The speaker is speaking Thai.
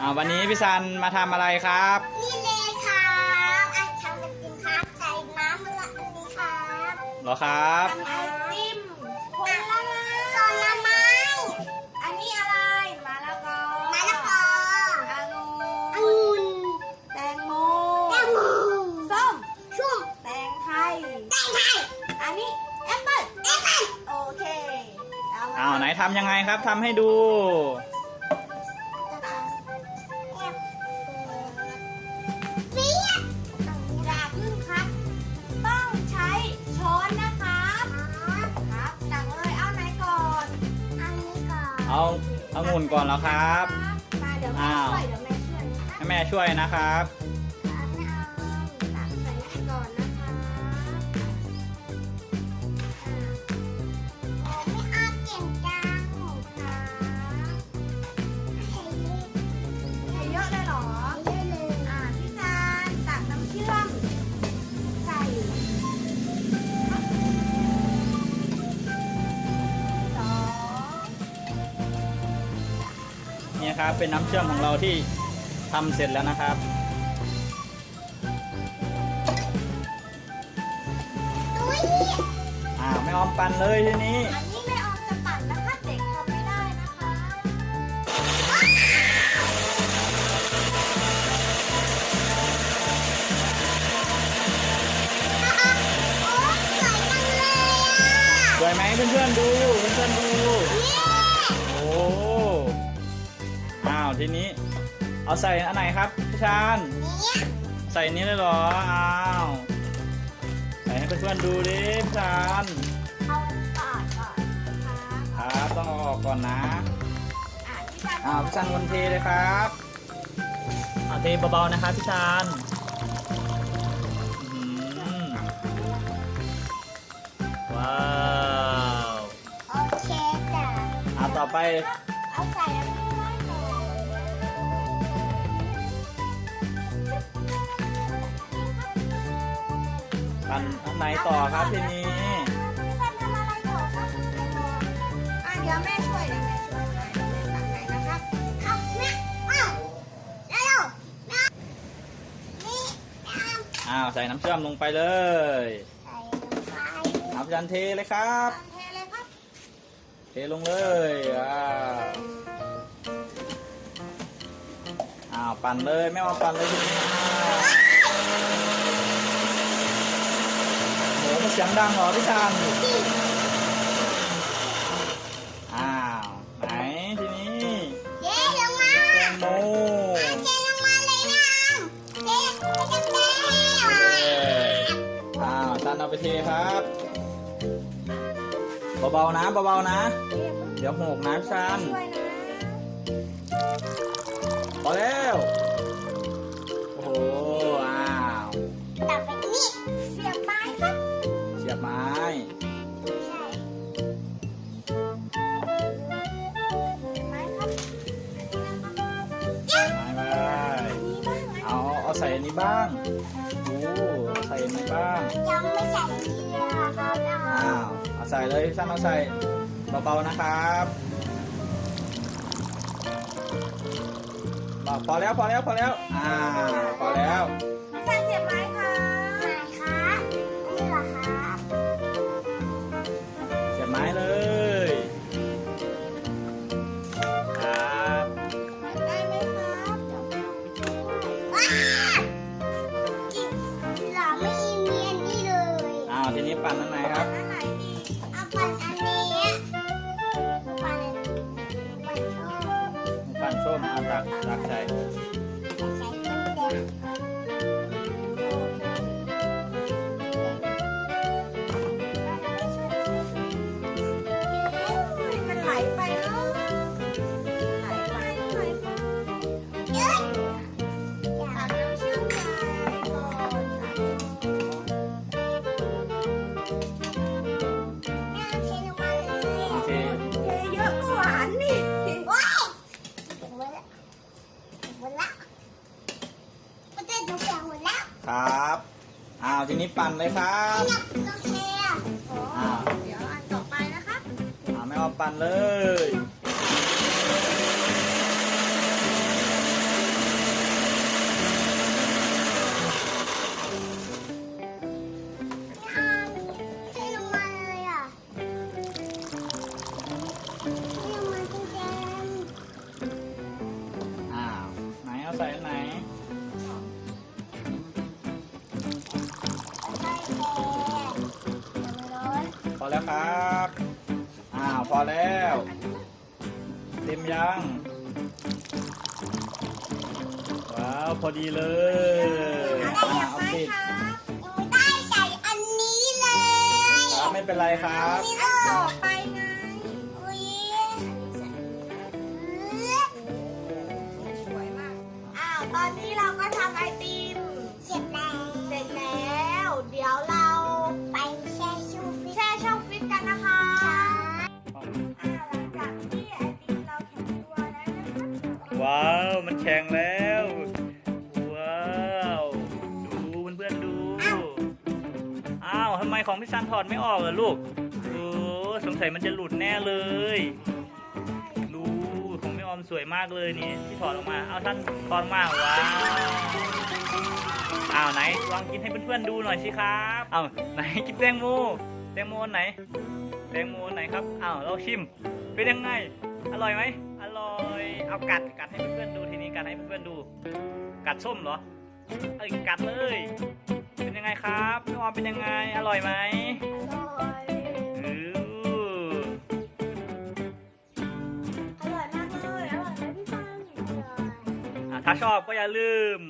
อ่าวันนี้พี่ซันมาทำอะไรครับ นี่เลยครับอันทำเป็นสินค้าใส่น้ำมะละอันนี้ครับเหรอครับ ทำไอติมผลไม้ผลไม้อันนี้อะไรมะละกอมะละกอองุ่นองุ่นแตงโมแตงโมส้มชุ่มแตงไทยแตงไทยอันนี้แอปเปิ้ลแอปเปิ้ลโอเคเมอ้าวไหนทำยังไงครับทำให้ดู เอาเอางุ่นก่อนแล้วครับ มาเดี๋ยวแม่อ้าวช่วยเดี๋ยวแม่ช่วยนะคะ ให้แม่ช่วยนะครับ นี่ครับ เป็นน้ำเชื่อมของเราที่ทำเสร็จแล้วนะครับตุ้ยอ่าไม่ออมปั่นเลยทีนี้ อันนี้ไม่ออกจะปั่นนะคะเด็กทำไม่ได้นะคะโอ๊ยสวยจังเลยอะ สวยไหมเพื่อนๆดูเพื่อนๆดูนี่โทีนี้ เอาใส่อันไหนครับพี่ชานเนี่ยใส่อันนี้เลยเหรอ อ้าว ใส่ให้เพื่อนๆดูดิพี่ชานเอาปาดก่อนนะคะครับต้องเอาออกก่อนนะอะพี่จานอ้าวพี่ชานคนเทเลยครับเอาเทเบาๆนะครับพี่ชานอื้อหือว้าว โอเคจ้ะอ่าต่อไป เอาใส่อันนี้ไว้ ปั่นอันไหนต่อครับทีนี้พี่จานทำอะไรต่อครับอะเดี๋ยวแม่ช่วยเดี๋ยวแม่ช่วยให้เดี๋ยวแม่ตักให้นะครับเอาแม่เอาเร็วๆแม่นี่แม่อ้าวใส่น้ำเชื่อมลงไปเลยใส่ลงไปเอาพี่ชานเทเลยครับตามเทเลยครับเทลงเลยว้าวอ้าวปั่นเลยไม่เอาปั่นเลยทีนี้โห มันเสียงดังเหรอพี่ชานอ้าวไหนทีนี้เย้ลงมาแตงโมเทลงมาเลยนะเทไปจังเลยเอ้ยอ้าวซันเอาไปเทครับเบาๆนะเบาๆนะ เดี๋ยวหกนะพี่ซันช่วยนะพอแล้ว บ้าง โอ้ใส่อันนี้บ้าง ยังไม่ใส่นี่เลยครับอ้าวเอาใส่เลยพี่ซันเอาใส่เบาๆนะครับบอกพอแล้วพอแล้วพอแล้ว อ่า พอแล้วพี่แซนเสียบไม้ ทีนี้ปั่นอันไหนครับอันไหนดีเอาปั่นอันนี้ปั่นปั่นชอบปั่นส้มเอาตักตักใส่ ทีนี้ปั่นเลยครับเนี่ยต้องเทอะอ๋อเดี๋ยวอันต่อไปนะครับอ้าวไม่เอาปั่นเลย อแล้วครับอ้าวพอแล้วเต็มยังว้าวพอดีเลยอะไรอ่าอยากเอาไหมปิดครับยังไม่ได้ใส่อันนี้เลยครับไม่เป็นไรครับนี่อันต่อไปไงอุ้ยสวยมาก อ้าว ตอนนี้เราก็ทำไอติม มันแข็งแล้ว ว้าว ดูเพื่อนๆดู อ้าวทำไมของพี่ซันถอดไม่ออกเหรอลูกโอ้สงสัยมันจะหลุดแน่เลยดูของไม่ออมสวยมากเลยนี่ที่ถอดออกมา เอาท่านถอดออกมาว้าวอ้าวไหนลองกินให้เพื่อนๆดูหน่อยสิครับอ้าวไหนกินแตงโมแตงโมไหนแตงโมไหนครับอ้าวเราชิมเป็นยังไง อร่อยไหม เอากัดกัดให้เพื่อนๆดูทีนี้กัดให้เพื่อนๆดู กัดส้มเหรอเอ้ยกัดเลย เป็นยังไงครับน้องออมเป็นยังไงอร่อยไหมอร่อยอืออร่อยมากเลยอร่อยไหมพี่ฟังอะถ้าชอบก็อย่าลืม